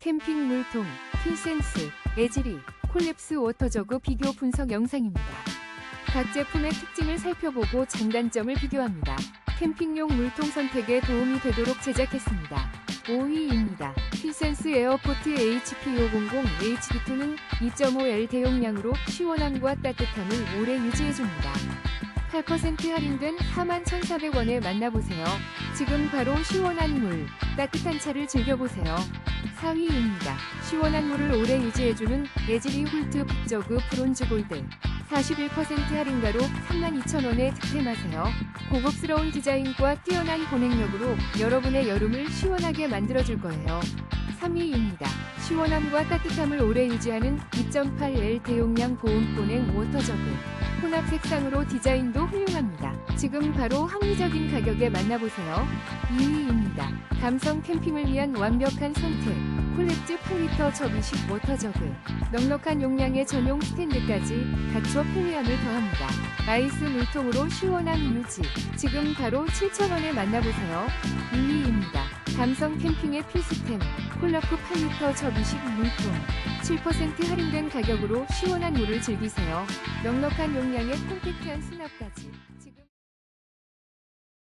캠핑 물통, 킨센스, 에지리, 콜랩스 워터저그 비교 분석 영상입니다. 각 제품의 특징을 살펴보고 장단점을 비교합니다. 캠핑용 물통 선택에 도움이 되도록 제작했습니다. 5위입니다. 킨센스 에어포트 HP500 HD2는 2.5L 대용량으로 시원함과 따뜻함을 오래 유지해줍니다. 8% 할인된 41,400원에 만나보세요. 지금 바로 시원한 물, 따뜻한 차를 즐겨보세요. 4위입니다. 시원한 물을 오래 유지해주는 에즈리 홀트 북저그 브론즈 골드. 41% 할인가로 32,000원에 득템하세요. 고급스러운 디자인과 뛰어난 보냉력으로 여러분의 여름을 시원하게 만들어줄 거예요. 3위입니다. 시원함과 따뜻함을 오래 유지하는 2.8L 대용량 보온 보냉 워터저그. 혼합 색상으로 디자인도 훌륭합니다. 지금 바로 합리적인 가격에 만나보세요. 2위입니다. 감성 캠핑을 위한 완벽한 선택. 콜렉트 8리터 접이식 워터 저그. 넉넉한 용량의 전용 스탠드까지 갖춰 편리함을 더합니다. 아이스 물통으로 시원한 유지. 지금 바로 7,000원에 만나보세요. 2위입니다. 감성 캠핑의 필수템. 콜라프 8리터 접이식 물통. 7% 할인된 가격으로 시원한 물을 즐기세요. 넉넉한 용량의 콤팩트한 수납까지.